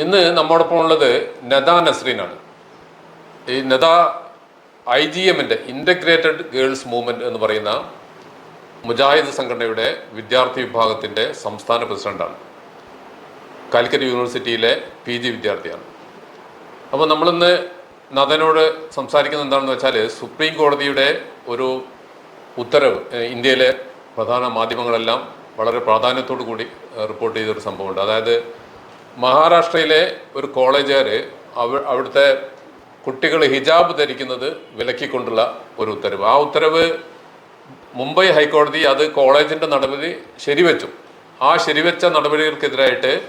ഇന്ന് നമ്മോടൊപ്പം ഉള്ളത് നദ നസ്രീനാണ്. ഈ നദ ഐ ജി എമ്മിന്റെ ഇന്റഗ്രേറ്റഡ് ഗേൾസ് മൂവ്മെന്റ് എന്ന് പറയുന്ന മുജാഹിദ് സംഘടനയുടെ വിദ്യാർത്ഥി വിഭാഗത്തിന്റെ സംസ്ഥാന പ്രസിഡന്റാണ്. കാലിക്കറ്റ് യൂണിവേഴ്സിറ്റിയിലെ പി ജി വിദ്യാർത്ഥിയാണ്. അപ്പോൾ നമ്മളിന്ന് നദനോട് സംസാരിക്കുന്നത് എന്താണെന്ന് വെച്ചാൽ സുപ്രീം കോടതിയുടെ ഒരു ഉത്തരവ് ഇന്ത്യയിലെ പ്രധാന മാധ്യമങ്ങളെല്ലാം വളരെ പ്രാധാന്യത്തോടു കൂടി റിപ്പോർട്ട് ചെയ്തൊരു സംഭവമുണ്ട്. അതായത് മഹാരാഷ്ട്രയിലെ ഒരു കോളേജുകാർ അവ അവിടുത്തെ കുട്ടികൾ ഹിജാബ് ധരിക്കുന്നത് വിലക്കിക്കൊണ്ടുള്ള ഒരു ഉത്തരവ്. ആ ഉത്തരവ് മുംബൈ ഹൈക്കോടതി അത് കോളേജിന്റെ നടപടി ശരിവെച്ചു. ആ ശരിവെച്ച നടപടികൾക്കെതിരായിട്ട്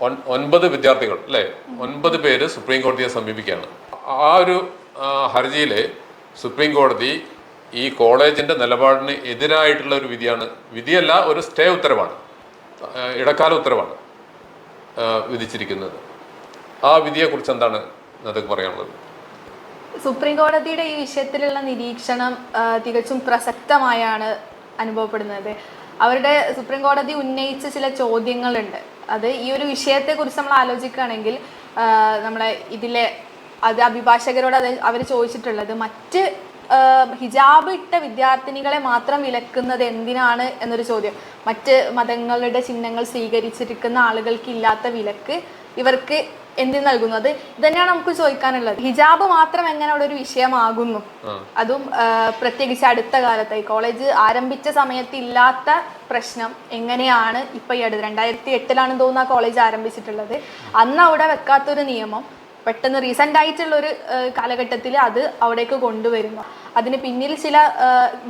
ഒൻ- ഒൻപത് വിദ്യാർത്ഥികൾ അല്ലേ? ഒൻപത് പേര് സുപ്രീം കോടതിയെ സമീപിക്കുകയാണ്. ആ ഒരു ഹർജിയിൽ സുപ്രീം കോടതി ഈ കോളേജിന്റെ നിലപാടിന് എതിരായിട്ടുള്ള ഒരു വിധിയാണ് വിധിയല്ല ഒരു സ്റ്റേ ഉത്തരവാണ്. ഇടക്കാല ഉത്തരവാണ്. വിധിച്ചിരിക്കുന്നത്. ആ വിധിയെ കുറിച്ച് എന്താണ് നദക്ക് പറയാനുള്ളത്? സുപ്രീം കോടതിയുടെ ഈ വിഷയത്തിലുള്ള നിരീക്ഷണം തികച്ചും പ്രസക്തമായാണ് അനുഭവപ്പെടുന്നത്. അവരുടെ സുപ്രീം കോടതി ഉന്നയിച്ച ചില ചോദ്യങ്ങളുണ്ട്. അത് ഈ ഒരു വിഷയത്തെ കുറിച്ച് നമ്മൾ ആലോചിക്കുകയാണെങ്കിൽ നമ്മളെ ഇതിലെ അത് അഭിഭാഷകരോട് അത് അവർ ചോദിച്ചിട്ടുള്ളത് മറ്റ് ഹിജാബ് ഇട്ട വിദ്യാർത്ഥിനികളെ മാത്രം വിലക്കുന്നത് എന്തിനാണ് എന്നൊരു ചോദ്യം. മറ്റ് മതങ്ങളുടെ ചിഹ്നങ്ങൾ സ്വീകരിച്ചിരിക്കുന്ന ആളുകൾക്ക് ഇല്ലാത്ത വിലക്ക് ഇവർക്ക് എന്തിന് നൽകുന്നത്? ഇതന്നെയാണ് നമുക്ക് ചോദിക്കാനുള്ളത്. ഹിജാബ് മാത്രം എങ്ങനെ അവിടെ ഒരു വിഷയമാകുന്നു? അതും പ്രത്യേകിച്ച് അടുത്ത കാലത്തായി. കോളേജ് ആരംഭിച്ച സമയത്ത് ഇല്ലാത്ത പ്രശ്നം എങ്ങനെയാണ് ഇപ്പൊ ഈ അടുത്ത്? രണ്ടായിരത്തി എട്ടിലാണ് തോന്നുന്ന കോളേജ് ആരംഭിച്ചിട്ടുള്ളത്. അന്ന് അവിടെ വെക്കാത്തൊരു നിയമം പെട്ടെന്ന് റീസെന്റ് ആയിട്ടുള്ള ഒരു കാലഘട്ടത്തിൽ അത് അവിടേക്ക് കൊണ്ടുവരുന്നു. അതിന് പിന്നിൽ ചില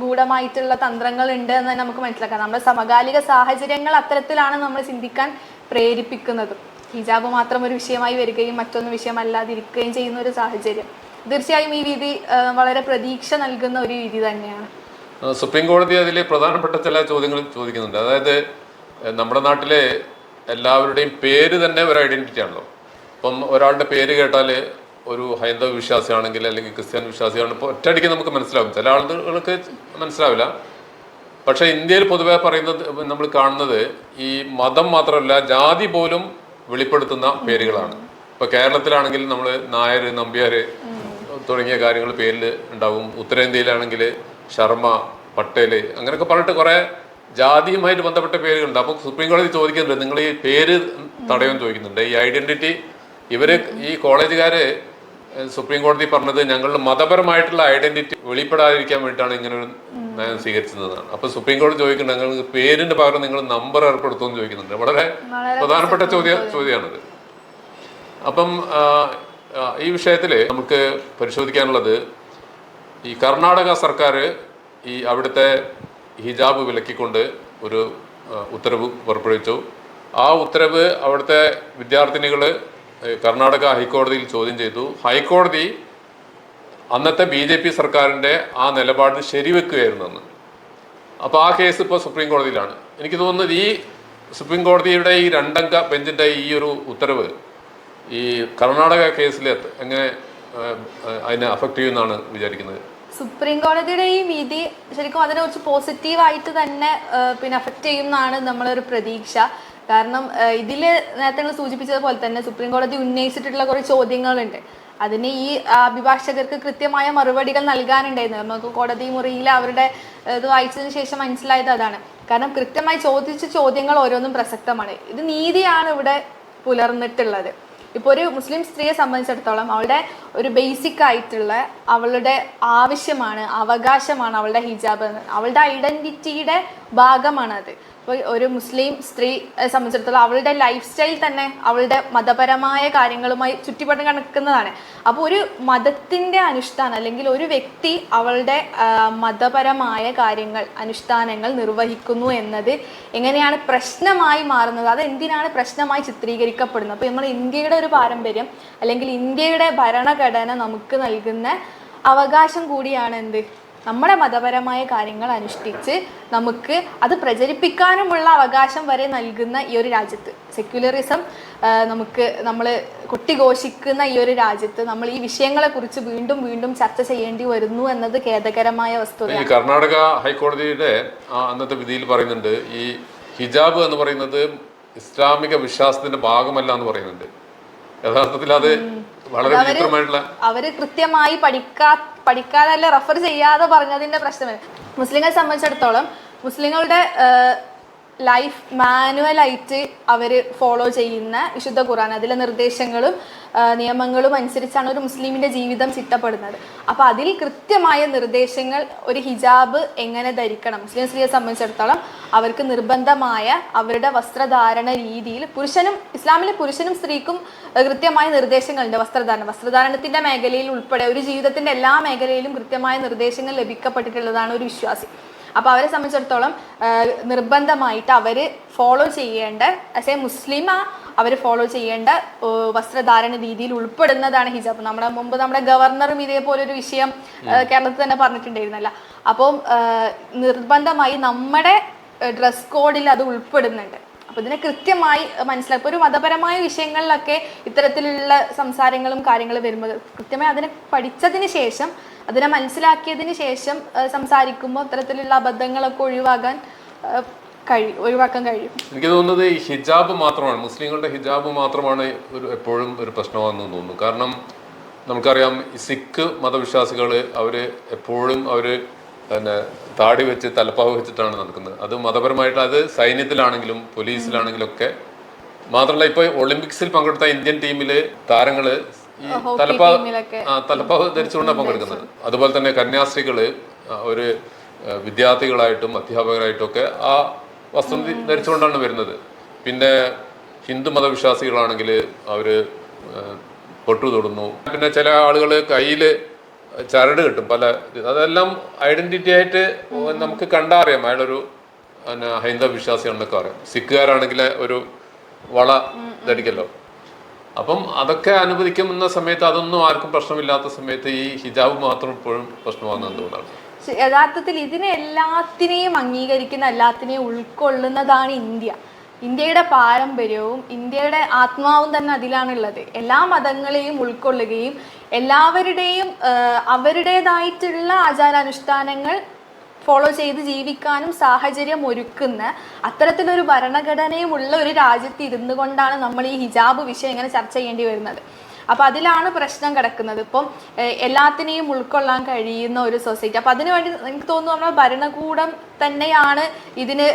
ഗൂഢമായിട്ടുള്ള തന്ത്രങ്ങൾ ഉണ്ട് എന്ന് തന്നെ നമുക്ക് മനസ്സിലാക്കാം. നമ്മുടെ സമകാലിക സാഹചര്യങ്ങൾ അത്തരത്തിലാണ് നമ്മൾ ചിന്തിക്കാൻ പ്രേരിപ്പിക്കുന്നത്. ഹിജാബ് മാത്രം ഒരു വിഷയമായി വരികയും മറ്റൊന്ന് വിഷയമല്ലാതിരിക്കുകയും ചെയ്യുന്ന ഒരു സാഹചര്യം. തീർച്ചയായും ഈ വിധി വളരെ പ്രതീക്ഷ നൽകുന്ന ഒരു വിധി തന്നെയാണ്. സുപ്രീം കോടതി അതിൽ പ്രധാനപ്പെട്ട ചില ചോദ്യങ്ങൾ ചോദിക്കുന്നുണ്ട്. അതായത് നമ്മുടെ നാട്ടിലെ എല്ലാവരുടെയും പേര് തന്നെ ഒരു ഐഡന്റിറ്റി ആണല്ലോ. ഇപ്പം ഒരാളുടെ പേര് കേട്ടാൽ ഒരു ഹൈന്ദവ വിശ്വാസിയാണെങ്കിൽ അല്ലെങ്കിൽ ക്രിസ്ത്യൻ വിശ്വാസിയാണ് ഇപ്പോൾ ഒറ്റയടിക്ക് നമുക്ക് മനസ്സിലാവും. ചില ആളുകൾക്ക് മനസ്സിലാവില്ല. പക്ഷേ ഇന്ത്യയിൽ പൊതുവേ പറയുന്നത് നമ്മൾ കാണുന്നത് ഈ മതം മാത്രമല്ല ജാതി പോലും വെളിപ്പെടുത്തുന്ന പേരുകളാണ്. ഇപ്പൊ കേരളത്തിലാണെങ്കിൽ നമ്മൾ നായർ നമ്പ്യാർ തുടങ്ങിയ കാര്യങ്ങൾ പേരിൽ ഉണ്ടാവും. ഉത്തരേന്ത്യയിലാണെങ്കിൽ ശർമ്മ പട്ടേൽ അങ്ങനെയൊക്കെ പറഞ്ഞിട്ട് കുറെ ജാതിയുമായിട്ട് ബന്ധപ്പെട്ട പേരുകളുണ്ട്. അപ്പോൾ സുപ്രീം കോടതി ചോദിക്കുന്നുണ്ട് നിങ്ങൾ ഈ പേര് തടയാൻ ചോദിക്കുന്നുണ്ട്. ഈ ഐഡന്റിറ്റി ഇവർ ഈ കോളേജുകാര് സുപ്രീം കോടതി പറഞ്ഞത് ഞങ്ങളുടെ മതപരമായിട്ടുള്ള ഐഡന്റിറ്റി വെളിപ്പെടാതിരിക്കാൻ വേണ്ടിയിട്ടാണ് ഇങ്ങനെ ഒരു നയം സ്വീകരിച്ചതാണ് അപ്പൊ സുപ്രീം കോടതി ചോദിക്കുന്നത് ഞങ്ങൾ പേരിന്റെ പകരം നിങ്ങൾ നമ്പർ ഏർപ്പെടുത്തുമെന്ന് ചോദിക്കുന്നുണ്ട്. വളരെ പ്രധാനപ്പെട്ട ചോദ്യ ചോദ്യമാണിത്. അപ്പം ഈ വിഷയത്തിൽ നമുക്ക് പരിശോധിക്കാനുള്ളത് ഈ കർണാടക സർക്കാർ ഈ അവിടുത്തെ ഹിജാബ് വിലക്കിക്കൊണ്ട് ഒരു ഉത്തരവ് പുറപ്പെടുവിച്ചു. ആ ഉത്തരവ് അവിടുത്തെ വിദ്യാർത്ഥിനികൾ കർണാടക ഹൈക്കോടതിയിൽ ചോദ്യം ചെയ്തു. ഹൈക്കോടതി അന്നത്തെ ബി ജെ പി സർക്കാരിന്റെ ആ നിലപാട് ശരിവെക്കുകയായിരുന്നു അന്ന് അപ്പോൾ ആ കേസ് ഇപ്പോൾ സുപ്രീം കോടതിയിലാണ്. എനിക്ക് തോന്നുന്നത് ഈ സുപ്രീം കോടതിയുടെ ഈ രണ്ടംഗ ബെഞ്ചിന്റെ ഈ ഒരു ഉത്തരവ് ഈ കർണാടക കേസിൽ എങ്ങനെ അതിനെ അഫക്റ്റ് ചെയ്യുമെന്നാണ് വിചാരിക്കുന്നത്. സുപ്രീം കോടതിയുടെ ഈ വിധി ശരിക്കും അതിനെ കുറിച്ച് പോസിറ്റീവായിട്ട് തന്നെ പിന്നെ അഫക്റ്റ് ചെയ്യുമെന്നാണ് നമ്മളൊരു പ്രതീക്ഷ. കാരണം ഇതിൽ നേരത്തെ സൂചിപ്പിച്ചതുപോലെ തന്നെ സുപ്രീം കോടതി ഉന്നയിച്ചിട്ടുള്ള കുറേ ചോദ്യങ്ങളുണ്ട്. അതിന് ഈ അഭിഭാഷകർക്ക് കൃത്യമായ മറുപടികൾ നൽകാനുണ്ടായിരുന്നു. നമുക്ക് കോടതി മുറിയിൽ അവരുടെ ഇത് വായിച്ചതിന് ശേഷം മനസ്സിലായത് അതാണ്. കാരണം കൃത്യമായി ചോദിച്ച ചോദ്യങ്ങൾ ഓരോന്നും പ്രസക്തമാണ്. ഇത് നീതിയാണ് ഇവിടെ പുലർന്നിട്ടുള്ളത്. ഇപ്പോൾ ഒരു മുസ്ലിം സ്ത്രീയെ സംബന്ധിച്ചിടത്തോളം അവളുടെ ഒരു ബേസിക് ആയിട്ടുള്ള അവളുടെ ആവശ്യമാണ് അവകാശമാണ് അവളുടെ ഹിജാബ് അവളുടെ ഐഡന്റിറ്റിയുടെ ഭാഗമാണ് അത് ഇപ്പോൾ ഒരു മുസ്ലിം സ്ത്രീ സംബന്ധിച്ചിടത്തോളം അവളുടെ ലൈഫ് സ്റ്റൈൽ തന്നെ അവളുടെ മതപരമായ കാര്യങ്ങളുമായി ചുറ്റിപ്പറ്റി കണക്കുന്നതാണ് അപ്പോൾ ഒരു മതത്തിന്റെ അനുഷ്ഠാനം അല്ലെങ്കിൽ ഒരു വ്യക്തി അവളുടെ മതപരമായ കാര്യങ്ങൾ അനുഷ്ഠാനങ്ങൾ നിർവഹിക്കുന്നു എന്നത് എങ്ങനെയാണ് പ്രശ്നമായി മാറുന്നത്? അത് എന്തിനാണ് പ്രശ്നമായി ചിത്രീകരിക്കപ്പെടുന്നത്? അപ്പോൾ നമ്മൾ ഇന്ത്യയുടെ ഒരു പാരമ്പര്യം അല്ലെങ്കിൽ ഇന്ത്യയുടെ ഭരണഘടന നമുക്ക് നൽകുന്ന അവകാശം കൂടിയാണ് എന്ത്? നമ്മുടെ മതപരമായ കാര്യങ്ങൾ അനുഷ്ഠിച്ച് നമുക്ക് അത് പ്രചരിപ്പിക്കാനുമുള്ള അവകാശം വരെ നൽകുന്ന ഈ ഒരു രാജ്യത്ത്. സെക്യുലറിസം നമുക്ക് നമ്മൾ കൊട്ടിഘോഷിക്കുന്ന ഈ ഒരു രാജ്യത്ത് നമ്മൾ ഈ വിഷയങ്ങളെക്കുറിച്ച് വീണ്ടും വീണ്ടും ചർച്ച ചെയ്യേണ്ടി വരുന്നു എന്നത് ഖേദകരമായ വസ്തുതയാണ്. കർണാടക ഹൈക്കോടതിയുടെ അന്നത്തെ വിധിയിൽ പറയുന്നുണ്ട് ഈ ഹിജാബ് എന്ന് പറയുന്നത് ഇസ്ലാമിക വിശ്വാസത്തിന്റെ ഭാഗമല്ല എന്ന് പറയുന്നുണ്ട്. യഥാർത്ഥത്തിൽ അത് വളരെ വിചിത്രമായിട്ടുള്ള അവർ കൃത്യമായി പഠിക്കാ പഠിക്കാതല്ല റെഫർ ചെയ്യാതെ പറഞ്ഞതിന്റെ പ്രശ്നമാണ് മുസ്ലിങ്ങളെ സംബന്ധിച്ചിടത്തോളം മുസ്ലിങ്ങളുടെ ലൈഫ് മാനുവലായിട്ട് അവർ ഫോളോ ചെയ്യുന്ന വിശുദ്ധ ഖുറാൻ അതിലെ നിർദ്ദേശങ്ങളും നിയമങ്ങളും അനുസരിച്ചാണ് ഒരു മുസ്ലിമിന്റെ ജീവിതം ചിട്ടപ്പെടുന്നത്. അപ്പോൾ അതിൽ കൃത്യമായ നിർദ്ദേശങ്ങൾ ഒരു ഹിജാബ് എങ്ങനെ ധരിക്കണം? മുസ്ലിം സ്ത്രീയെ സംബന്ധിച്ചിടത്തോളം അവർക്ക് നിർബന്ധമായ അവരുടെ വസ്ത്രധാരണ രീതിയിൽ പുരുഷനും ഇസ്ലാമിലെ പുരുഷനും സ്ത്രീക്കും കൃത്യമായ നിർദ്ദേശങ്ങളുണ്ട്. വസ്ത്രധാരണം. വസ്ത്രധാരണത്തിന്റെ മേഖലയിൽ ഉൾപ്പെടെ ഒരു ജീവിതത്തിന്റെ എല്ലാ മേഖലയിലും കൃത്യമായ നിർദ്ദേശങ്ങൾ ലഭിക്കപ്പെട്ടിട്ടുള്ളതാണ് ഒരു വിശ്വാസി. അപ്പോൾ അവരെ സംബന്ധിച്ചിടത്തോളം നിർബന്ധമായിട്ട് അവർ ഫോളോ ചെയ്യേണ്ട ആസ് എ മുസ്ലിം അവർ ഫോളോ ചെയ്യേണ്ട വസ്ത്രധാരണ രീതിയിൽ ഉൾപ്പെടുന്നതാണ് ഹിജാബ്. നമ്മുടെ മുമ്പ് നമ്മുടെ ഗവർണറും ഇതേപോലെ ഒരു വിഷയം കേരളത്തിൽ തന്നെ പറഞ്ഞിട്ടുണ്ടായിരുന്നല്ല. അപ്പോൾ നിർബന്ധമായി നമ്മുടെ ഡ്രസ് കോഡിൽ അത് ഉൾപ്പെടുന്നുണ്ട്. അപ്പൊ ഇതിനെ കൃത്യമായി മനസ്സിലാക്കുക ഒരു മതപരമായ വിഷയങ്ങളിലൊക്കെ ഇത്തരത്തിലുള്ള സംസാരങ്ങളും കാര്യങ്ങളും വരുമ്പോൾ കൃത്യമായി അതിനെ പഠിച്ചതിന് ശേഷം അതിനെ മനസ്സിലാക്കിയതിന് ശേഷം സംസാരിക്കുമ്പോൾ അത്തരത്തിലുള്ള അബദ്ധങ്ങളൊക്കെ ഒഴിവാകാൻ കഴിയും ഒഴിവാക്കാൻ കഴിയും. എനിക്ക് തോന്നുന്നത് ഈ ഹിജാബ് മാത്രമാണ്. മുസ്ലിങ്ങളുടെ ഹിജാബ് മാത്രമാണ് ഒരു എപ്പോഴും ഒരു പ്രശ്നമാണെന്ന് തോന്നുന്നു. കാരണം നമുക്കറിയാം സിഖ് മതവിശ്വാസികൾ അവർ എപ്പോഴും അവർ പിന്നെ താടി വെച്ച് തലപ്പാവ് വെച്ചിട്ടാണ് നടക്കുന്നത്. അത് മതപരമായിട്ട് അത് സൈന്യത്തിലാണെങ്കിലും പോലീസിലാണെങ്കിലും ഒക്കെ മാത്രമല്ല ഇപ്പോൾ ഒളിമ്പിക്സിൽ പങ്കെടുത്ത ഇന്ത്യൻ ടീമിൽ താരങ്ങൾ ഈ തലപ്പാവ് ധരിച്ചുകൊണ്ടാണ് പങ്കെടുക്കുന്നത്. അതുപോലെ തന്നെ കന്യാസ്ത്രീകൾ ഒരു വിദ്യാർത്ഥികളായിട്ടും അധ്യാപകരായിട്ടും ഒക്കെ ആ വസ്ത്രം ധരിച്ചുകൊണ്ടാണ് വരുന്നത്. പിന്നെ ഹിന്ദു മതവിശ്വാസികളാണെങ്കിൽ അവർ ആ, പൊട്ടു തൊടുന്നു. പിന്നെ ചില ആളുകൾ കയ്യിൽ ചരട് കിട്ടും പല അതെല്ലാം ഐഡന്റിറ്റി ആയിട്ട് നമുക്ക് കണ്ടാ അറിയാം. അയാളൊരു ഹൈന്ദവ വിശ്വാസിയാണെന്നൊക്കെ അറിയാം. സിഖുകാരാണെങ്കിൽ ഒരു വള ധരിക്കല്ലോ. അപ്പം അതൊക്കെ അനുവദിക്കുന്ന സമയത്ത് അതൊന്നും ആർക്കും പ്രശ്നമില്ലാത്ത സമയത്ത് ഈ ഹിജാബ് മാത്രം ഇപ്പോഴും പ്രശ്നമാകുന്ന എന്തുകൊണ്ടാണ്? യഥാർത്ഥത്തിൽ ഇതിനെ എല്ലാത്തിനെയും അംഗീകരിക്കുന്ന എല്ലാത്തിനെയും ഉൾക്കൊള്ളുന്നതാണ് ഇന്ത്യ. ഇന്ത്യയുടെ പാരമ്പര്യവും ഇന്ത്യയുടെ ആത്മാവും തന്നെ അതിലാണുള്ളത്. എല്ലാ മതങ്ങളെയും ഉൾക്കൊള്ളുകയും എല്ലാവരുടെയും അവരുടേതായിട്ടുള്ള ആചാരാനുഷ്ഠാനങ്ങൾ ഫോളോ ചെയ്ത് ജീവിക്കാനും സാഹചര്യം ഒരുക്കുന്ന അത്തരത്തിലൊരു ഭരണഘടനയും ഉള്ള ഒരു രാജ്യത്ത് ഇരുന്നുകൊണ്ടാണ് നമ്മൾ ഈ ഹിജാബ് വിഷയം ഇങ്ങനെ ചർച്ച ചെയ്യേണ്ടി വരുന്നത്. അപ്പോൾ അതിലാണ് പ്രശ്നം കിടക്കുന്നത്. ഇപ്പം എല്ലാത്തിനെയും ഉൾക്കൊള്ളാൻ കഴിയുന്ന ഒരു സൊസൈറ്റി. അപ്പം അതിനു വേണ്ടി എനിക്ക് തോന്നുന്നു നമ്മുടെ ഭരണകൂടം തന്നെയാണ് ഇതിന്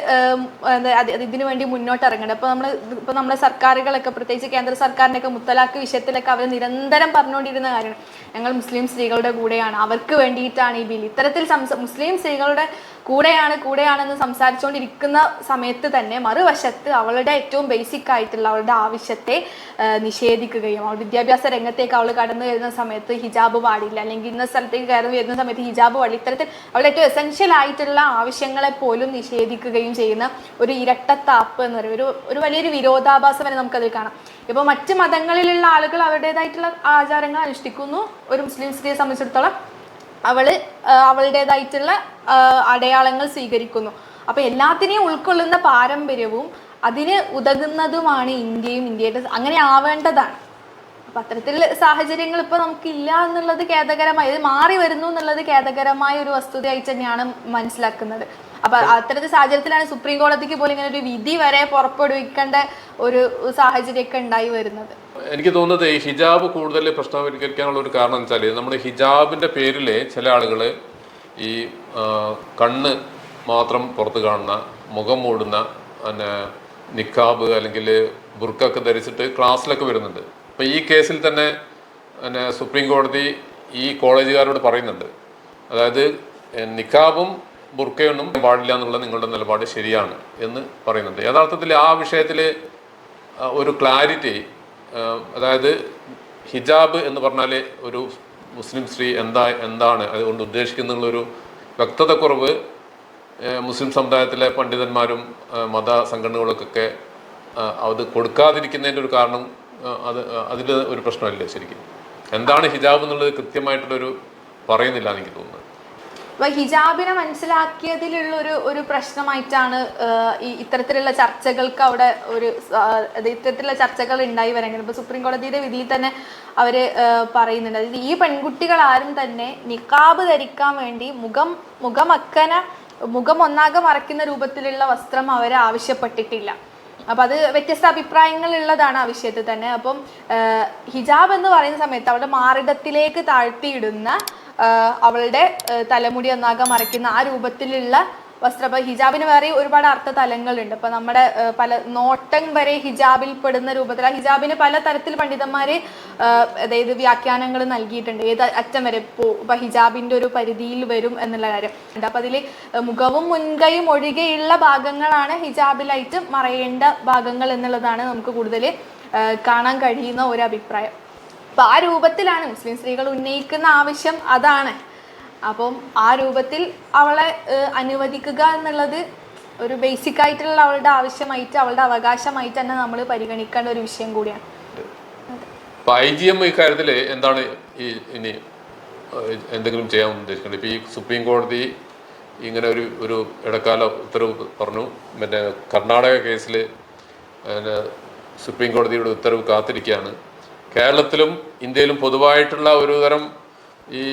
ഇതിനു വേണ്ടി മുന്നോട്ട് ഇറങ്ങേണ്ടത്. അപ്പോൾ നമ്മൾ ഇപ്പോൾ നമ്മുടെ സർക്കാരുകളൊക്കെ പ്രത്യേകിച്ച് കേന്ദ്ര സർക്കാരിനൊക്കെ മുത്തലാക്ക് വിഷയത്തിലൊക്കെ അവർ നിരന്തരം പറഞ്ഞുകൊണ്ടിരുന്ന കാര്യമാണ് ഞങ്ങൾ മുസ്ലിം സ്ത്രീകളുടെ കൂടെയാണ്. അവർക്ക് വേണ്ടിയിട്ടാണ് ഈ ബിൽ. ഇത്തരത്തിൽ മുസ്ലിം സ്ത്രീകളുടെ കൂടെയാണ് കൂടെയാണെന്ന് സംസാരിച്ചുകൊണ്ടിരിക്കുന്ന സമയത്ത് തന്നെ മറുവശത്ത് അവളുടെ ഏറ്റവും ബേസിക് ആയിട്ടുള്ള അവളുടെ ആവശ്യത്തെ നിഷേധിക്കുകയും അവൾ വിദ്യാഭ്യാസ രംഗത്തേക്ക് അവൾ കടന്നു വരുന്ന സമയത്ത് ഹിജാബ് പാടില്ല. അല്ലെങ്കിൽ ഇന്ന സ്ഥലത്തേക്ക് കയറി വരുന്ന സമയത്ത് ഹിജാബ് പാടില്ല. ഇത്തരത്തിൽ അവൾ ഏറ്റവും എസെൻഷ്യൽ ആയിട്ടുള്ള ആവശ്യങ്ങളെ പോലും നിഷേധിക്കുകയും ചെയ്യുന്ന ഒരു ഇരട്ടത്താപ്പ് എന്ന് പറയും ഒരു ഒരു വലിയൊരു വിരോധാഭാസം വരെ നമുക്കതിൽ കാണാം. ഇപ്പോൾ മറ്റ് മതങ്ങളിലുള്ള ആളുകൾ അവരുടേതായിട്ടുള്ള ആചാരങ്ങൾ അനുഷ്ഠിക്കുന്നു. ഒരു മുസ്ലിം സ്ത്രീയെ സംബന്ധിച്ചിടത്തോളം അവൾ ആ, അവളുടേതായിട്ടുള്ള അടയാളങ്ങൾ സ്വീകരിക്കുന്നു. അപ്പൊ എല്ലാത്തിനെയും ഉൾക്കൊള്ളുന്ന പാരമ്പര്യവും അതിന് ഉതകുന്നതുമാണ് ഇന്ത്യയും. ഇന്ത്യയുടെ അങ്ങനെ ആവേണ്ടതാണ്. അപ്പൊ അത്തരത്തിൽ സാഹചര്യങ്ങൾ ഇപ്പൊ നമുക്കില്ല എന്നുള്ളത് ഖേദകരമായി മാറി വരുന്നു എന്നുള്ളത് ഖേദകരമായ ഒരു വസ്തുതയായി തന്നെയാണ് മനസ്സിലാക്കുന്നത്. അപ്പൊ അത്തരത്തിൽ സാഹചര്യത്തിലാണ് സുപ്രീം കോടതിക്ക് പോലും ഇങ്ങനെ ഒരു വിധി വരെ പുറപ്പെടുവിക്കേണ്ട ഒരു സാഹചര്യമൊക്കെ ഉണ്ടായി വരുന്നത്. എനിക്ക് തോന്നുന്നത് ഹിജാബ് കൂടുതൽ പ്രശ്നവൽക്കരിക്കാനുള്ള ഒരു കാരണം വെച്ചാൽ നമ്മുടെ ഹിജാബിന്റെ പേരിൽ ചില ആളുകൾ ഈ കണ്ണ് മാത്രം പുറത്ത് കാണുന്ന മുഖം മൂടുന്ന പിന്നെ നിക്കാബ് അല്ലെങ്കിൽ ബുർക്കൊക്കെ ധരിച്ചിട്ട് ക്ലാസ്സിലൊക്കെ വരുന്നുണ്ട്. അപ്പം ഈ കേസിൽ തന്നെ പിന്നെ സുപ്രീം കോടതി ഈ കോളേജുകാരോട് പറയുന്നുണ്ട്. അതായത് നിക്കാബും ബുർക്കയൊന്നും പാടില്ല എന്നുള്ള നിങ്ങളുടെ നിലപാട് ശരിയാണ് എന്ന് പറയുന്നുണ്ട്. യഥാർത്ഥത്തിൽ ആ വിഷയത്തിൽ ഒരു ക്ലാരിറ്റി അതായത് ഹിജാബ് എന്ന് പറഞ്ഞാൽ ഒരു മുസ്ലിം സ്ത്രീ എന്താ എന്താണ് അതുകൊണ്ട് ഉദ്ദേശിക്കുന്നുള്ളൊരു വ്യക്തതക്കുറവ് മുസ്ലിം സമുദായത്തിലെ പണ്ഡിതന്മാരും മത സംഘടനകളൊക്കെ അത് കൊടുക്കാതിരിക്കുന്നതിന്റെ ഒരു കാരണം അത് അതിൽ ഒരു പ്രശ്നമല്ല ശരിക്കും. എന്താണ് ഹിജാബ് എന്നുള്ളത് കൃത്യമായിട്ടുള്ളൊരു പറയുന്നില്ല എനിക്ക് തോന്നുന്നത്. അപ്പൊ ഹിജാബിനെ മനസ്സിലാക്കിയതിലുള്ള ഒരു ഒരു പ്രശ്നമായിട്ടാണ് ഈ ഇത്തരത്തിലുള്ള ചർച്ചകൾക്ക് അവിടെ ഒരു ഇത്തരത്തിലുള്ള ചർച്ചകൾ ഉണ്ടായി വരാൻ ഇപ്പൊ സുപ്രീം കോടതിയുടെ വിധിയിൽ തന്നെ അവർ പറയുന്നുണ്ട്. അതായത് ഈ പെൺകുട്ടികൾ ആരും തന്നെ നിക്കാബ് ധരിക്കാൻ വേണ്ടി മുഖം മുഖമക്കന മുഖം ഒന്നാകെ മറയ്ക്കുന്ന രൂപത്തിലുള്ള വസ്ത്രം അവർ ആവശ്യപ്പെട്ടിട്ടില്ല. അപ്പം അത് വ്യത്യസ്ത അഭിപ്രായങ്ങൾ ഉള്ളതാണ് ആ വിഷയത്തിൽ തന്നെ. അപ്പം ഹിജാബ് എന്ന് പറയുന്ന സമയത്ത് അവളുടെ മാറിടത്തിലേക്ക് താഴ്ത്തിയിടുന്ന അവളുടെ തലമുടി ഒന്നാകെ മറയ്ക്കുന്ന ആ രൂപത്തിലുള്ള വസ്ത്രം അപ്പൊ ഹിജാബിന് വേറെ ഒരുപാട് അർത്ഥ തലങ്ങളുണ്ട് ഇപ്പൊ നമ്മുടെ പല നോട്ടം വരെ ഹിജാബിൽ പെടുന്ന രൂപത്തിൽ ആ ഹിജാബിന് പല തരത്തിൽ പണ്ഡിതന്മാര് അതായത് വ്യാഖ്യാനങ്ങൾ നൽകിയിട്ടുണ്ട്. ഏത് അറ്റം വരെ പോ ഇപ്പൊ ഹിജാബിന്റെ ഒരു പരിധിയിൽ വരും എന്നുള്ള കാര്യം. ഉണ്ട്. അപ്പൊ അതിൽ മുഖവും മുൻകൈയും ഒഴികെയുള്ള ഭാഗങ്ങളാണ് ഹിജാബിലായിട്ട് മറയേണ്ട ഭാഗങ്ങൾ എന്നുള്ളതാണ് നമുക്ക് കൂടുതൽ കാണാൻ കഴിയുന്ന ഒരു അഭിപ്രായം. അപ്പൊ ആ രൂപത്തിലാണ് മുസ്ലിം സ്ത്രീകൾ ഉന്നയിക്കുന്ന ആവശ്യം. അതാണ്. അപ്പം ആ രൂപത്തിൽ അവളെ അനുവദിക്കുക എന്നുള്ളത് ഒരു ബേസിക് ആയിട്ടുള്ള അവളുടെ ആവശ്യമായിട്ട് അവളുടെ അവകാശമായിട്ട് തന്നെ നമ്മൾ പരിഗണിക്കേണ്ട ഒരു വിഷയം കൂടിയാണ്. ഐ ജി എം ഇക്കാര്യത്തിൽ എന്താണ് ഈ ഇനി എന്തെങ്കിലും ചെയ്യാൻ ഉദ്ദേശിക്കുന്നത് ഇപ്പൊ ഈ സുപ്രീം കോടതി ഇങ്ങനെ ഒരു ഒരു ഇടക്കാല ഉത്തരവ് പറഞ്ഞു. പിന്നെ കർണാടക കേസിൽ പിന്നെ സുപ്രീം കോടതിയുടെ ഉത്തരവ് കാത്തിരിക്കുകയാണ്. കേരളത്തിലും ഇന്ത്യയിലും പൊതുവായിട്ടുള്ള ഒരു തരം ഈ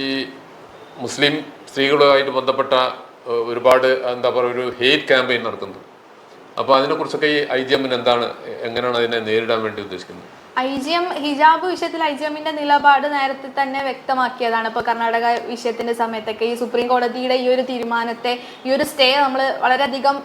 മുസ്ലിം സ്ത്രീകളുമായിട്ട് ബന്ധപ്പെട്ട ഒരുപാട് എന്താ പറയുക ഒരു ഹെയ്റ്റ് ക്യാമ്പയിൻ നടത്തുന്നു. അപ്പോൾ അതിനെക്കുറിച്ചൊക്കെ ഈ ഐ ജി എമ്മിന് എന്താണ് എങ്ങനെയാണ് അതിനെ നേരിടാൻ വേണ്ടി ഉദ്ദേശിക്കുന്നത്? ഐ ജി എം ഹിജാബ് വിഷയത്തിൽ ഐ ജി എമ്മിന്റെ നിലപാട് നേരത്തെ തന്നെ വ്യക്തമാക്കിയതാണ്. ഇപ്പോൾ കർണാടക വിഷയത്തിന്റെ സമയത്തൊക്കെ ഈ സുപ്രീം കോടതിയുടെ ഈ ഒരു തീരുമാനത്തെ ഈ ഒരു സ്റ്റേ നമ്മൾ വളരെയധികം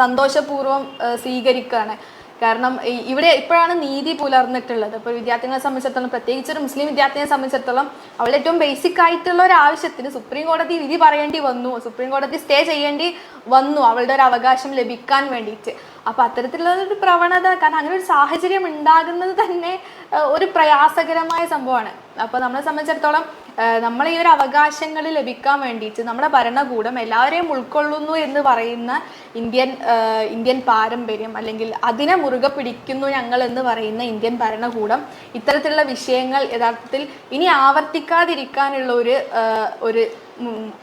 സന്തോഷപൂർവം സ്വീകരിക്കുകയാണ്. കാരണം ഇവിടെ ഇപ്പോഴാണ് നീതി പുലർന്നിട്ടുള്ളത്. ഇപ്പോൾ വിദ്യാർത്ഥികളെ സംബന്ധിച്ചിടത്തോളം പ്രത്യേകിച്ച് ഒരു മുസ്ലിം വിദ്യാർത്ഥിയെ സംബന്ധിച്ചിടത്തോളം അവളുടെ ഏറ്റവും ബേസിക് ആയിട്ടുള്ള ഒരു ആവശ്യത്തിന് സുപ്രീം കോടതി വിധി പറയേണ്ടി വന്നു. സുപ്രീം കോടതി സ്റ്റേ ചെയ്യേണ്ടി വന്നു അവളുടെ ഒരു അവകാശം ലഭിക്കാൻ വേണ്ടിയിട്ട്. അപ്പൊ അത്തരത്തിലുള്ള ഒരു പ്രവണത കാരണം അങ്ങനെ ഒരു സാഹചര്യം ഉണ്ടാകുന്നത് തന്നെ ഒരു പ്രയാസകരമായ സംഭവമാണ്. അപ്പോൾ നമ്മളെ സംബന്ധിച്ചിടത്തോളം നമ്മൾ ഈ ഒരു അവകാശങ്ങൾ ലഭിക്കാൻ വേണ്ടിയിട്ട് നമ്മുടെ ഭരണകൂടം എല്ലാവരെയും ഉൾക്കൊള്ളുന്നു എന്ന് പറയുന്ന ഇന്ത്യൻ ഇന്ത്യൻ പാരമ്പര്യം അല്ലെങ്കിൽ അതിനെ മുറുകെ പിടിക്കുന്നു ഞങ്ങൾ എന്ന് പറയുന്ന ഇന്ത്യൻ ഭരണകൂടം ഇത്തരത്തിലുള്ള വിഷയങ്ങൾ യഥാർത്ഥത്തിൽ ഇനി ആവർത്തിക്കാതിരിക്കാനുള്ള ഒരു ഒരു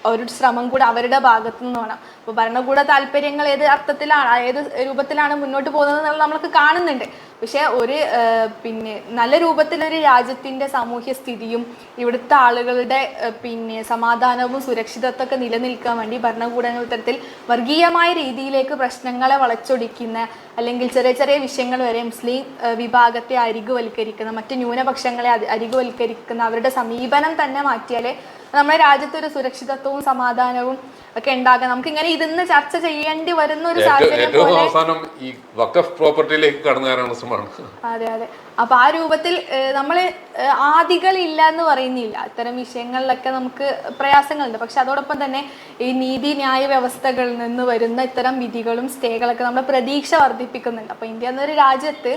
ഒരു ശ്രമം കൂടെ അവരുടെ ഭാഗത്തു നിന്ന് വേണം അപ്പോൾ ഭരണകൂട താല്പര്യങ്ങൾ ഏത് അർത്ഥത്തിലാണ് ഏത് രൂപത്തിലാണ് മുന്നോട്ട് പോകുന്നത് എന്നുള്ളത് നമ്മൾക്ക് കാണുന്നുണ്ട്. പക്ഷേ ഒരു പിന്നെ നല്ല രൂപത്തിലൊരു രാജ്യത്തിന്റെ സാമൂഹ്യ സ്ഥിതിയും ഇവിടുത്തെ ആളുകളുടെ പിന്നെ സമാധാനവും സുരക്ഷിതത്വമൊക്കെ നിലനിൽക്കാൻ വേണ്ടി ഭരണകൂടങ്ങൾ ഇത്തരത്തിൽ വർഗീയമായ രീതിയിലേക്ക് പ്രശ്നങ്ങളെ വളച്ചൊടിക്കുന്ന അല്ലെങ്കിൽ ചെറിയ ചെറിയ വിഷയങ്ങൾ വരെ മുസ്ലിം വിഭാഗത്തെ അരികുവൽക്കരിക്കുന്ന മറ്റ് ന്യൂനപക്ഷങ്ങളെ അരി- അരികുവൽക്കരിക്കുന്ന അവരുടെ സമീപനം തന്നെ മാറ്റിയാലേ നമ്മുടെ രാജ്യത്ത് ഒരു സുരക്ഷിതത്വവും സമാധാനവും ഒക്കെ ഉണ്ടാകാം നമുക്ക് ഇങ്ങനെ ഇരുന്ന് ചർച്ച ചെയ്യേണ്ടി വരുന്ന ഒരു സാഹചര്യം അവസാനം ഈ വക്കഫ് പ്രോപ്പർട്ടിയിലേക്ക് കടന്നു കയറാനുള്ള ശ്രമമാണ്. അതെ അതെ. അപ്പൊ ആ രൂപത്തിൽ നമ്മൾ ഇല്ല എന്ന് പറയുന്നില്ല. അത്തരം വിഷയങ്ങളിലൊക്കെ നമുക്ക് പ്രയാസങ്ങളുണ്ട്. പക്ഷെ അതോടൊപ്പം തന്നെ ഈ നീതി ന്യായ വ്യവസ്ഥകളിൽ നിന്ന് വരുന്ന ഇത്തരം വിധികളും സ്റ്റേകളൊക്കെ നമ്മുടെ പ്രതീക്ഷ വർദ്ധിപ്പിക്കുന്നുണ്ട്. അപ്പൊ ഇന്ത്യ എന്നൊരു രാജ്യത്ത്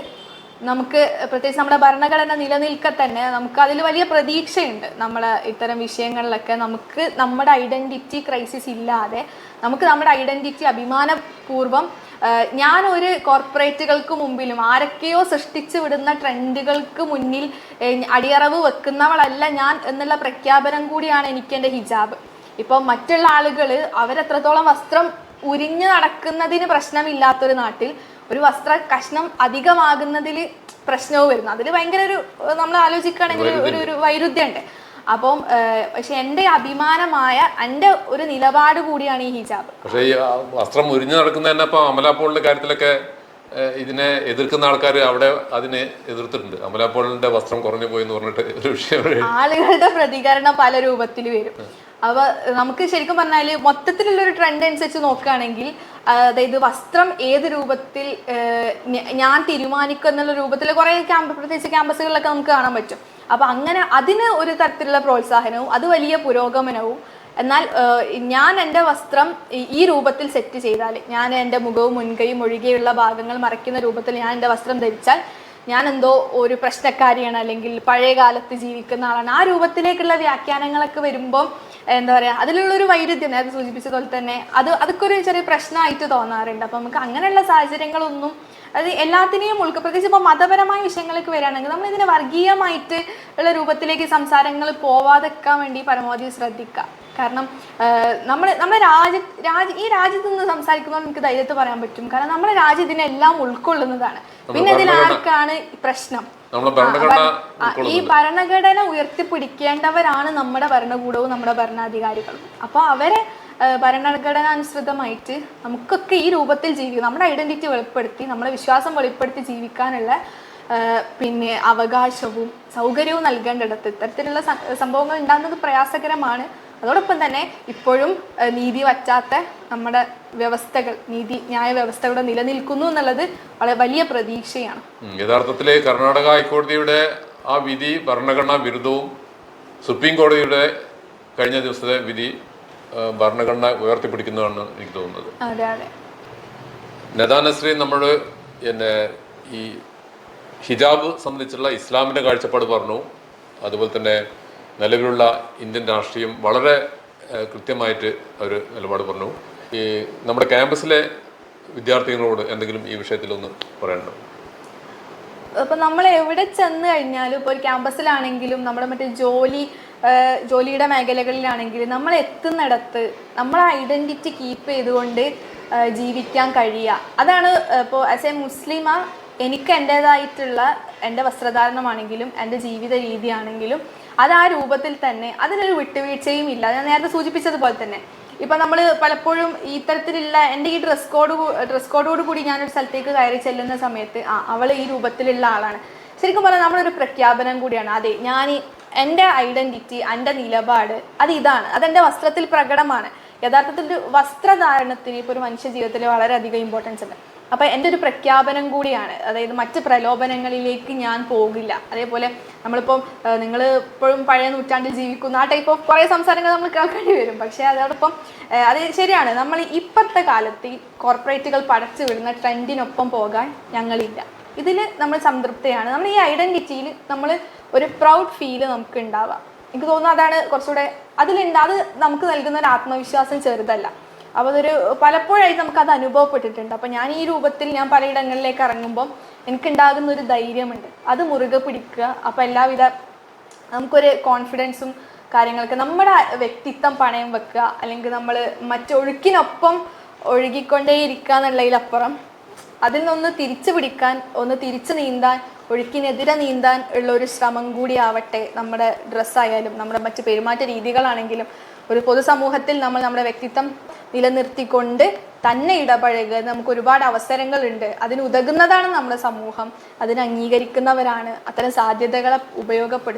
നമുക്ക് പ്രത്യേകിച്ച് നമ്മുടെ ഭരണഘടന നിലനിൽക്കെ തന്നെ നമുക്ക് അതിൽ വലിയ പ്രതീക്ഷയുണ്ട്. നമ്മൾ ഇത്തരം വിഷയങ്ങളിലൊക്കെ നമുക്ക് നമ്മുടെ ഐഡന്റിറ്റി ക്രൈസിസ് ഇല്ലാതെ നമുക്ക് നമ്മുടെ ഐഡന്റിറ്റി അഭിമാനപൂർവം ഒരു കോർപ്പറേറ്റുകൾക്ക് മുമ്പിലും ആരൊക്കെയോ സൃഷ്ടിച്ചു വിടുന്ന ട്രെൻഡുകൾക്ക് മുന്നിൽ അടിയറവ് വെക്കുന്നവളല്ല ഞാൻ എന്നുള്ള പ്രഖ്യാപനം കൂടിയാണ് എനിക്ക് എന്റെ ഹിജാബ്. ഇപ്പം മറ്റുള്ള ആളുകൾ അവരെത്രത്തോളം വസ്ത്രം ഉരിഞ്ഞു നടക്കുന്നതിന് പ്രശ്നമില്ലാത്തൊരു നാട്ടിൽ ഒരു വസ്ത്ര കഷ്ണം അധികമാകുന്നതിൽ പ്രശ്നവും വരുന്നു. അതിൽ ഭയങ്കര ഒരു നമ്മൾ ആലോചിക്കുകയാണെങ്കിൽ ഒരു ഒരു വൈരുദ്ധ്യമുണ്ട്. അപ്പം പക്ഷെ എന്റെ അഭിമാനമായ എന്റെ ഒരു നിലപാട് കൂടിയാണ് ഈ ഹിജാബ്. പക്ഷേ ഈ വസ്ത്രം ഉരിഞ്ഞു നടക്കുന്ന തന്നെ അമലാപ്പോളിന്റെ കാര്യത്തിലൊക്കെ ഇതിനെ എതിർക്കുന്ന ആൾക്കാർ അവിടെ അതിനെ എതിർത്തിട്ടുണ്ട്. അമലാപ്പോളിന്റെ വസ്ത്രം കുറഞ്ഞു പോയി എന്ന് പറഞ്ഞിട്ട് ഒരു വിഷയം ആളുകളുടെ പ്രതികരണം പല രൂപത്തിൽ വരും. അപ്പൊ നമുക്ക് ശരിക്കും പറഞ്ഞാൽ മൊത്തത്തിലുള്ള ഒരു ട്രെൻഡ് അനുസരിച്ച് നോക്കുകയാണെങ്കിൽ അതായത് വസ്ത്രം ഏത് രൂപത്തിൽ ഞാൻ തീരുമാനിക്കും എന്നുള്ള രൂപത്തിൽ കുറേ ക്യാമ്പ് പ്രത്യേകിച്ച് ക്യാമ്പസുകളിലൊക്കെ നമുക്ക് കാണാൻ പറ്റും. അപ്പൊ അങ്ങനെ അതിന് ഒരു തരത്തിലുള്ള പ്രോത്സാഹനവും അത് വലിയ പുരോഗമനവും. എന്നാൽ ഞാൻ എന്റെ വസ്ത്രം ഈ രൂപത്തിൽ സെറ്റ് ചെയ്താൽ ഞാൻ എന്റെ മുഖവും മുൻകൈയും ഒഴികെയുള്ള ഭാഗങ്ങൾ മറയ്ക്കുന്ന രൂപത്തിൽ ഞാൻ എന്റെ വസ്ത്രം ധരിച്ചാൽ ഞാൻ എന്തോ ഒരു പ്രശ്നക്കാരിയാണ് അല്ലെങ്കിൽ പഴയ കാലത്ത് ജീവിക്കുന്ന ആളാണ്. ആ രൂപത്തിലേക്കുള്ള വ്യാഖ്യാനങ്ങളൊക്കെ വരുമ്പം എന്താ പറയുക അതിലുള്ളൊരു വൈരുദ്ധ്യം നേരത്തെ സൂചിപ്പിച്ച പോലെ തന്നെ അത് അതൊക്കെ ഒരു ചെറിയ പ്രശ്നമായിട്ട് തോന്നാറുണ്ട്. അപ്പം നമുക്ക് അങ്ങനെയുള്ള സാഹചര്യങ്ങളൊന്നും അത് എല്ലാത്തിനെയും ഉൾക്ക പ്രത്യേകിച്ച് ഇപ്പോൾ മതപരമായ വിഷയങ്ങളൊക്കെ വരികയാണെങ്കിൽ നമ്മൾ ഇതിനെ വർഗീയമായിട്ട് ഉള്ള രൂപത്തിലേക്ക് സംസാരങ്ങൾ പോവാതെക്കാൻ വേണ്ടി പരമാവധി ശ്രദ്ധിക്കുക. കാരണം നമ്മൾ നമ്മുടെ രാജ്യ രാജ്യ ഈ രാജ്യത്ത് നിന്ന് സംസാരിക്കുമ്പോൾ നമുക്ക് ധൈര്യത്തിൽ പറയാൻ പറ്റും. കാരണം നമ്മുടെ രാജ്യം ഇതിനെല്ലാം ഉൾക്കൊള്ളുന്നതാണ്. പിന്നെ ഇതിൽ ആർക്കാണ് പ്രശ്നം? ഈ ഭരണഘടന ഉയർത്തിപ്പിടിക്കേണ്ടവരാണ് നമ്മുടെ ഭരണകൂടവും നമ്മുടെ ഭരണാധികാരികളും. അപ്പോൾ അവരെ ഭരണഘടന അനുസൃതമായിട്ട് നമുക്കൊക്കെ ഈ രൂപത്തിൽ ജീവിക്കും. നമ്മുടെ ഐഡന്റിറ്റി വെളിപ്പെടുത്തി നമ്മുടെ വിശ്വാസം വെളിപ്പെടുത്തി ജീവിക്കാനുള്ള പിന്നെ അവകാശവും സൗകര്യവും നൽകേണ്ടിടത്ത് ഇത്തരത്തിലുള്ള സംഭവങ്ങൾ ഉണ്ടാകുന്നത് പ്രയാസകരമാണ്. അതോടൊപ്പം തന്നെ ഇപ്പോഴും നീതി വറ്റാത്ത നമ്മുടെ വ്യവസ്ഥകൾ നീതി ന്യായ വ്യവസ്ഥകളുടെ നിലനിൽക്കുന്നു എന്നുള്ളത് വളരെ വലിയ പ്രതീക്ഷയാണ്. യഥാർത്ഥത്തിൽ കർണാടക ഹൈക്കോടതിയുടെ ആ വിധി ഭരണഘടനാ വിരുദ്ധവും സുപ്രീം കോടതിയുടെ കഴിഞ്ഞ ദിവസത്തെ വിധി ഭരണഘടന ഉയർത്തിപ്പിടിക്കുന്നതാണ് എനിക്ക് തോന്നുന്നത്. അതെ അതെ. നദാ നമ്മൾ എന്നെ ഈ ഹിജാബ് സംബന്ധിച്ചുള്ള ഇസ്ലാമിന്റെ കാഴ്ചപ്പാട് പറഞ്ഞു. അതുപോലെ തന്നെ നിലവിലുള്ള ഇന്ത്യൻ രാഷ്ട്രീയം വളരെ കൃത്യമായിട്ട് അവർ നിലപാട് പറഞ്ഞു. ഈ നമ്മുടെ ക്യാമ്പസിലെ വിദ്യാർത്ഥികളോട് എന്തെങ്കിലും ഈ വിഷയത്തിലൊന്ന് പറയാനുണ്ടോ ഇപ്പൊ നമ്മൾ എവിടെ ചെന്ന് കഴിഞ്ഞാലും ഇപ്പോൾ ഒരു ക്യാമ്പസിലാണെങ്കിലും നമ്മുടെ മറ്റേ ജോലി ജോലിയുടെ മേഖലകളിലാണെങ്കിലും നമ്മൾ എത്തുന്നിടത്ത് നമ്മളെ ഐഡന്റിറ്റി കീപ്പ് ചെയ്തുകൊണ്ട് ജീവിക്കാൻ കഴിയുക. അതാണ് ഇപ്പോൾ ആസ് എ മുസ്ലിമ എനിക്ക് എന്റെതായിട്ടുള്ള എന്റെ വസ്ത്രധാരണമാണെങ്കിലും എന്റെ ജീവിത രീതിയാണെങ്കിലും അത് ആ രൂപത്തിൽ തന്നെ അതിനൊരു വിട്ടുവീഴ്ചയും ഇല്ല. ഞാൻ നേരത്തെ സൂചിപ്പിച്ചതുപോലെ തന്നെ. ഇപ്പൊ നമ്മൾ പലപ്പോഴും ഇത്തരത്തിലുള്ള എന്റെ ഈ ഡ്രസ് കോഡ് ഡ്രസ് കോഡോട് കൂടി ഞാനൊരു സ്ഥലത്തേക്ക് കയറി ചെല്ലുന്ന സമയത്ത് ആ അവൾ ഈ രൂപത്തിലുള്ള ആളാണ്. ശരിക്കും പറഞ്ഞാൽ നമ്മളൊരു പ്രഖ്യാപനം കൂടിയാണ്. അതെ ഞാൻ എന്റെ ഐഡന്റിറ്റി എന്റെ നിലപാട് അത് ഇതാണ്. അതെന്റെ വസ്ത്രത്തിൽ പ്രകടമാണ്. യഥാർത്ഥത്തിൽ ഒരു വസ്ത്രധാരണത്തിന് ഇപ്പോൾ ഒരു മനുഷ്യ ജീവിതത്തിൽ വളരെയധികം ഇമ്പോർട്ടൻസ് ഉണ്ട്. അപ്പൊ എന്റെ ഒരു പ്രഖ്യാപനം കൂടിയാണ്. അതായത് മറ്റ് പ്രലോഭനങ്ങളിലേക്ക് ഞാൻ പോകില്ല. അതേപോലെ നമ്മളിപ്പം നിങ്ങൾ ഇപ്പോഴും പഴയ നൂറ്റാണ്ടിൽ ജീവിക്കുന്ന ആ ടൈപ്പ് ഓഫ് കുറേ സംസാരങ്ങൾ നമ്മൾ കേൾക്കേണ്ടി വരും. പക്ഷേ അതോടൊപ്പം അത് ശരിയാണ്. നമ്മൾ ഇപ്പോഴത്തെ കാലത്ത് കോർപ്പറേറ്റുകൾ പടച്ചു വിടുന്ന ട്രെൻഡിനൊപ്പം പോകാൻ ഞങ്ങളില്ല. ഇതിൽ നമ്മൾ സംതൃപ്തിയാണ്. നമ്മൾ ഈ ഐഡന്റിറ്റിയിൽ നമ്മൾ ഒരു പ്രൗഡ് ഫീൽ നമുക്ക് ഉണ്ടാവാം എനിക്ക് തോന്നുന്നു അതാണ് കുറച്ചുകൂടെ അതിലുണ്ട്. അത് നമുക്ക് നൽകുന്ന ഒരു ആത്മവിശ്വാസം ചെറുതല്ല. അപ്പോൾ അതൊരു പലപ്പോഴായി അത് അനുഭവപ്പെട്ടിട്ടുണ്ട്. അപ്പോൾ ഞാൻ ഈ രൂപത്തിൽ ഞാൻ പലയിടങ്ങളിലേക്ക് ഇറങ്ങുമ്പോൾ എനിക്കുണ്ടാകുന്ന ഒരു ധൈര്യമുണ്ട്. അത് മുറുകെ പിടിക്കുക. അപ്പോൾ എല്ലാവിധ നമുക്കൊരു കോൺഫിഡൻസും കാര്യങ്ങളൊക്കെ നമ്മുടെ വ്യക്തിത്വം പണയം വെക്കുക. അല്ലെങ്കിൽ നമ്മൾ മറ്റൊഴുക്കിനൊപ്പം ഒഴുകിക്കൊണ്ടേയിരിക്കുക എന്നുള്ളതിലപ്പുറം അതിൽ നിന്ന് തിരിച്ചു പിടിക്കാൻ ഒന്ന് തിരിച്ചു നീന്താൻ ഒഴുക്കിനെതിരെ നീന്താൻ ഉള്ള ഒരു ശ്രമം കൂടി ആവട്ടെ നമ്മുടെ ഡ്രസ്സായാലും നമ്മുടെ മറ്റ് പെരുമാറ്റ രീതികളാണെങ്കിലും. ഒരു പൊതുസമൂഹത്തിൽ നമ്മൾ നമ്മുടെ വ്യക്തിത്വം നിലനിർത്തിക്കൊണ്ട് തന്നെ ഇടപഴകുക. നമുക്ക് ഒരുപാട് അവസരങ്ങളുണ്ട്. അതിന് ഉതകുന്നതാണ് നമ്മുടെ സമൂഹം. അതിന് അംഗീകരിക്കുന്നവരാണ്. അത്തരം സാധ്യതകളെ ഉപയോഗപ്പെടുത്തുന്നത്